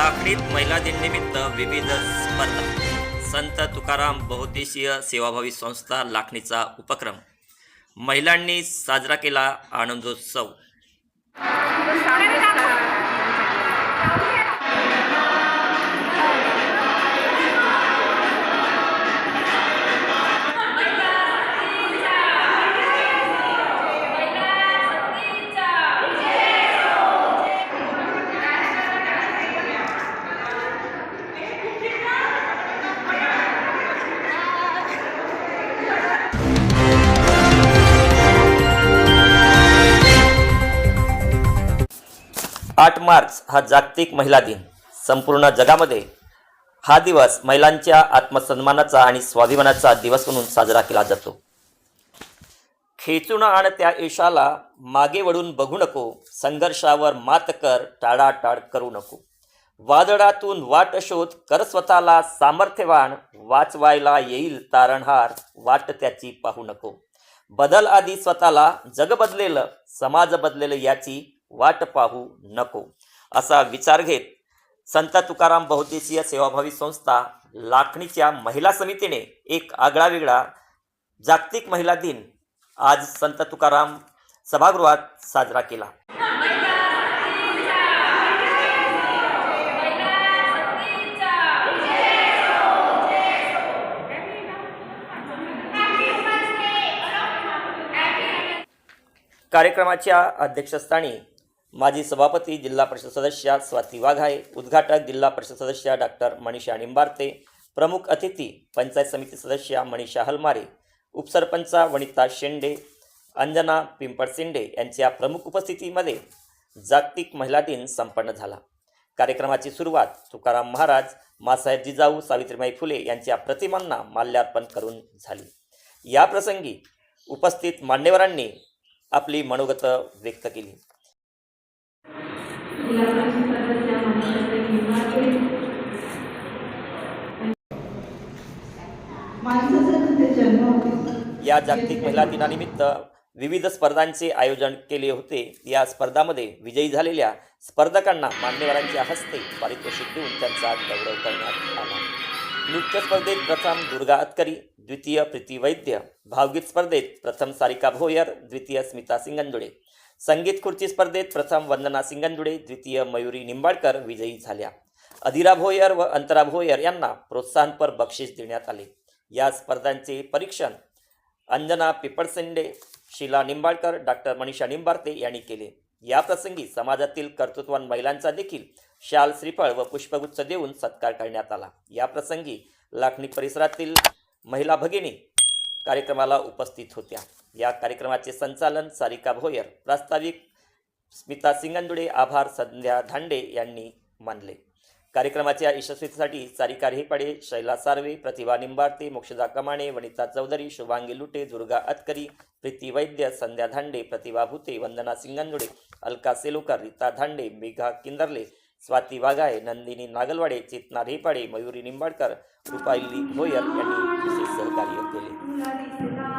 लाकडीत महिला दिननिमित्त विविध स्पर्धा. संत तुकाराम बहुद्देशीय सेवाभावी संस्था लाखणीचा उपक्रम. महिलांनी साजरा केला आनंदोत्सव. आठ मार्च हा जागतिक महिला दिन. संपूर्ण जगामध्ये हा दिवस महिलांच्या आत्मसन्मानाचा आणि स्वाभिमानाचा दिवस म्हणून साजरा केला जातो. खेचून आण त्या यशाला मागे वळून बघू नको संघर्षावर मात कर टाळाटाळ करू नको. वादळातून वाट शोध कर स्वतःला सामर्थ्यवान वाचवायला येईल तारणहार वाट त्याची पाहू नको. बदल आधी स्वतःला जग बदलेलं समाज बदलेलं याची वाट पाहू नको. असा विचार घेत संत तुकाराम बहुद्देशीय सेवाभावी संस्था लाखणीच्या महिला समितीने एक आगळा जागतिक महिला दिन आज संत तुकाराम सभागृहात साजरा केला. कार्यक्रमाच्या अध्यक्षस्थानी माजी सभापती जिल्हा परिषद सदस्या स्वाती वाघाय उद्घाटक जिल्हा परिषद सदस्या डॉक्टर मनीषा निंबार्ते प्रमुख अतिथी पंचायत समिती सदस्या मनीषा हलमारे उपसरपंचा वनिता शेंडे अंजना पिंपळसिंडे यांच्या प्रमुख उपस्थितीमध्ये जागतिक महिला दिन संपन्न झाला. कार्यक्रमाची सुरुवात तुकाराम महाराज मासाहेब जिजाऊ सावित्रीबाई फुले यांच्या प्रतिमांना माल्यार्पण करून झाली. या प्रसंगी उपस्थित मान्यवरांनी आपली मनोगत व्यक्त केली. या जागतिक महिला दिनानिमित्त विविध स्पर्धांचे आयोजन केले होते. या स्पर्धामध्ये विजयी झालेल्या स्पर्धकांना मान्यवरांच्या हस्ते पारितोषिक देऊन त्यांचा गौरव करण्यात आला. नृत्य स्पर्धेत प्रथम दुर्गा अतकरी द्वितीय प्रीती वैद्य भावगीत स्पर्धेत प्रथम सारिका भोयर द्वितीय स्मिता सिंगंदुळे संगीत खुर्ची स्पर्धेत प्रथम वंदना सिंगंदुडे द्वितीय मयुरी निंबाळकर विजयी झाल्या. अधिरा भोयर व अंतरा भोयर यांना प्रोत्साहनपर बक्षीस देण्यात आले. या स्पर्धांचे परीक्षण अंजना पिपळसेंडे शीला निंबाळकर डॉक्टर मनीषा निंबारते यांनी केले. या प्रसंगी समाजातील कर्तृत्वान महिलांचा देखील शाल श्रीफळ व पुष्पगुच्छ देऊन सत्कार करण्यात आला. या प्रसंगी लाखणी परिसरातील महिला भगिनी कार्यक्रमाला उपस्थित होत्या. या कार्यक्रमाचे संचालन सारिका भोयर प्रास्ताविक स्मिता सिंगंदुडे आभार संध्या धांडे यांनी मानले. कार्यक्रमाच्या यशस्वीतेसाठी सारिका रेपाडे शैला सार्वे प्रतिभा निंबारते मोक्षदा कमाणे वनिता चौधरी शुभांगी लुटे दुर्गा अतकरी प्रीती वैद्य संध्या धांडे प्रतिभा भुते वंदना सिंगंदुडे अलका सेलुकर रीता धांडे मेघा किंदर्ले स्वाती वाघाय नंदिनी नागलवाडे चेतना रेपाडे मयुरी निंबाडकर रुपाली भोयर यांनी विशेष सहकार्य केले.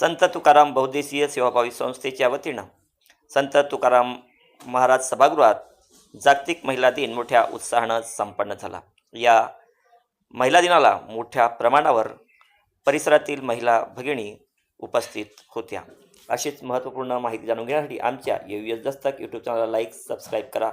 संत तुकाराम बहुद्देशीय सेवाभावी संस्थेच्या वतीनं संत तुकाराम महाराज सभागृहात जागतिक महिला दिन मोठ्या उत्साहानं संपन्न झाला. या महिला दिनाला मोठ्या प्रमाणावर परिसरातील महिला भगिनी उपस्थित होत्या. अशीच महत्त्वपूर्ण माहिती जाणून घेण्यासाठी आमच्या यू एस दस्तक यूट्यूब चॅनलला लाईक सबस्क्राईब करा.